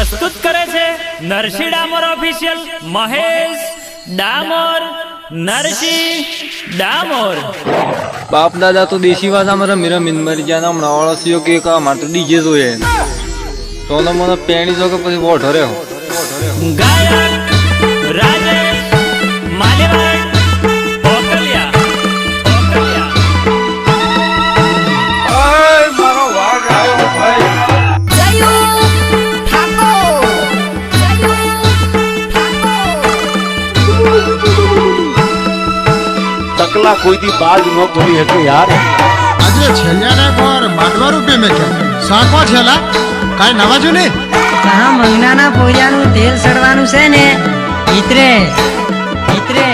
પ્રસ્તુત કરે છે નરસિંહ ડામોર ઓફિશિયલ મહેશ ડામોર નરસિંહ ડામોર. બાપ દાદા તો દેશી ભાષામાં રમી રમીને મરી ગયા ને હમણાં અળસીઓ કે કા માત્ર તો ડીજે જોઈએ. તો ને મને પેણી જો કે પછી વોઢો રહ્યો. ગાયક તકલા કોઈથી બાજ ન પડી હતી યાર. આજે છેલ્યાને પર માંડવા રૂપે મે છે સાકો છેલા કાઈ નવા જો ને આ મહિનાના પોરિયાનું તેલ સડવાનું છે ને. ઇતરે ઇતરે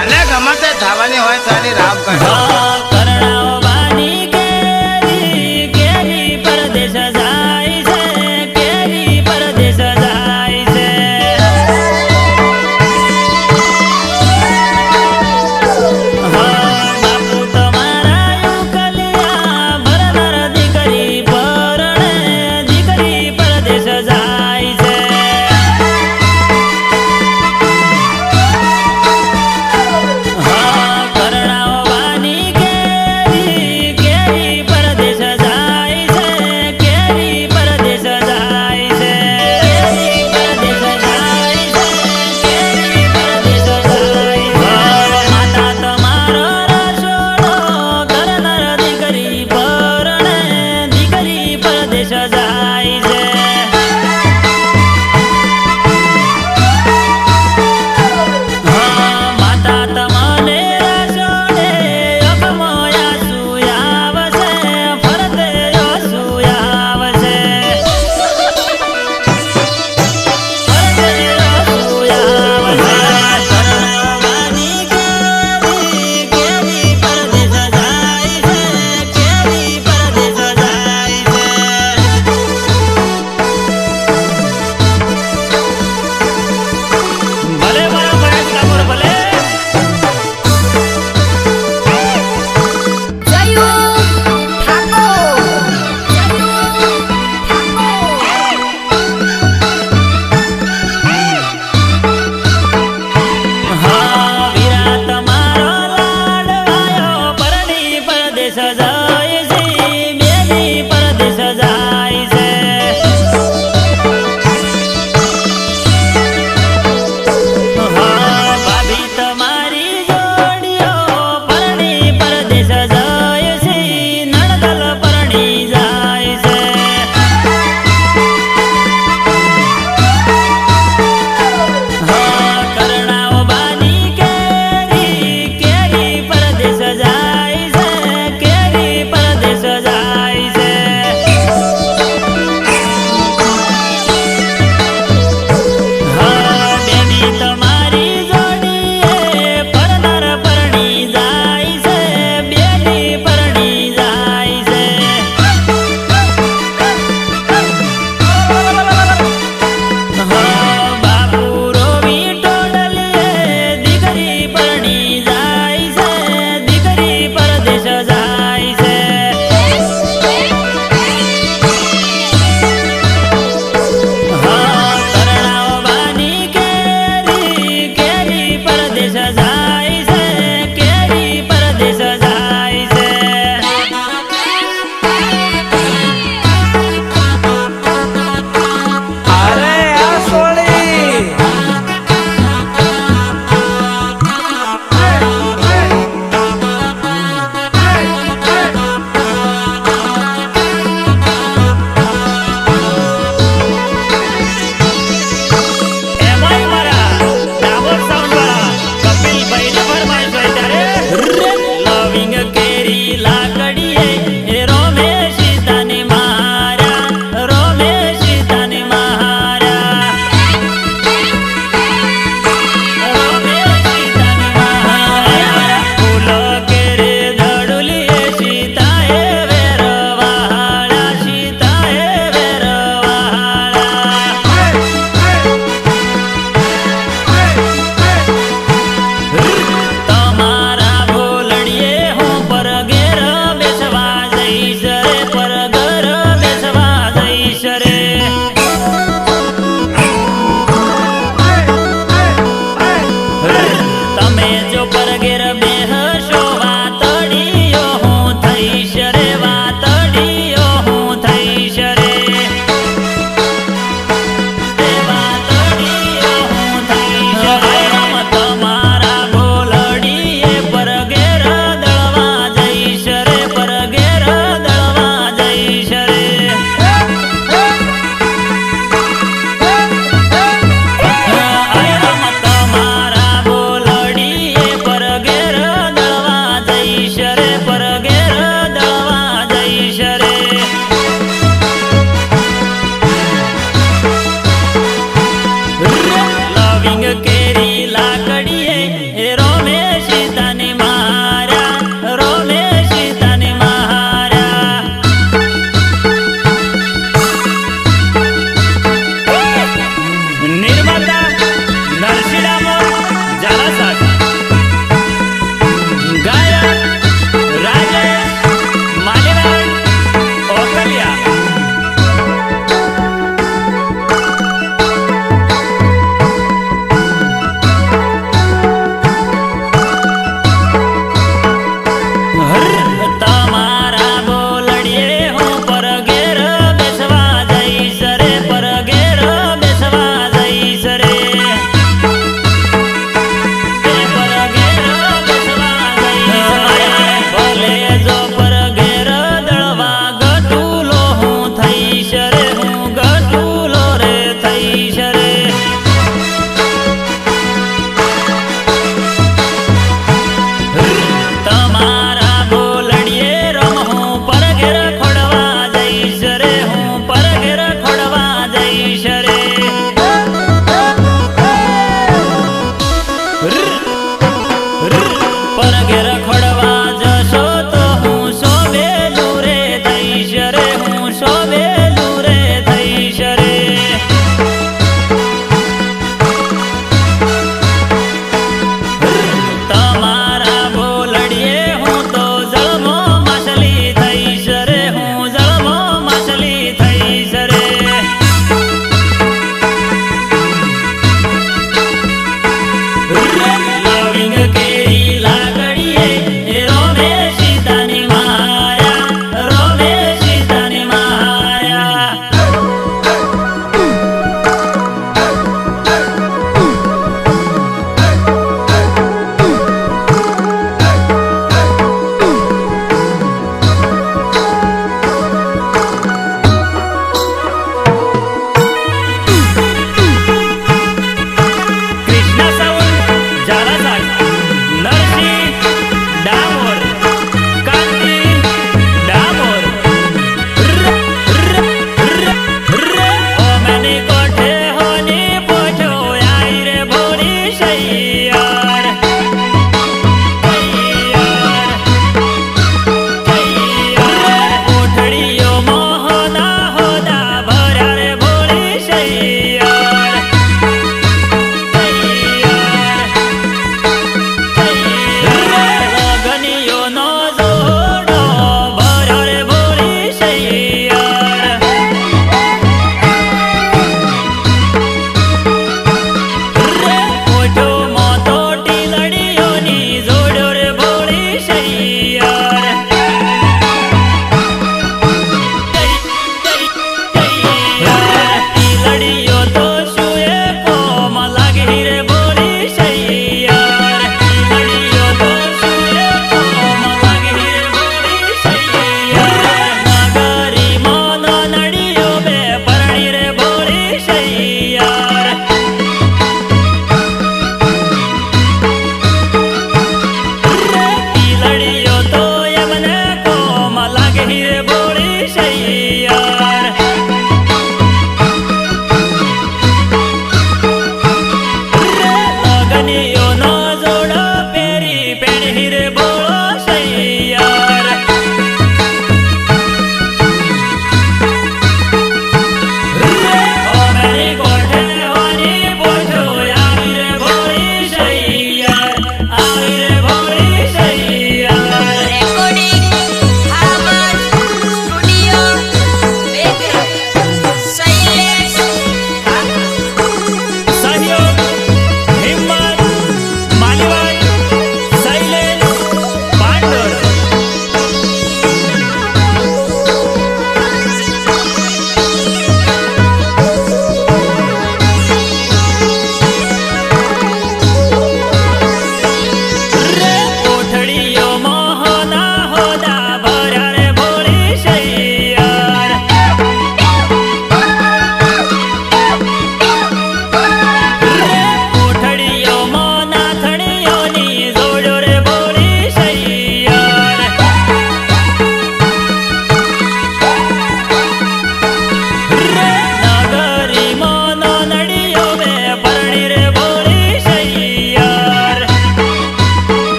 ભલે ગમે તે થવાની હોય તારી રામ કર যায়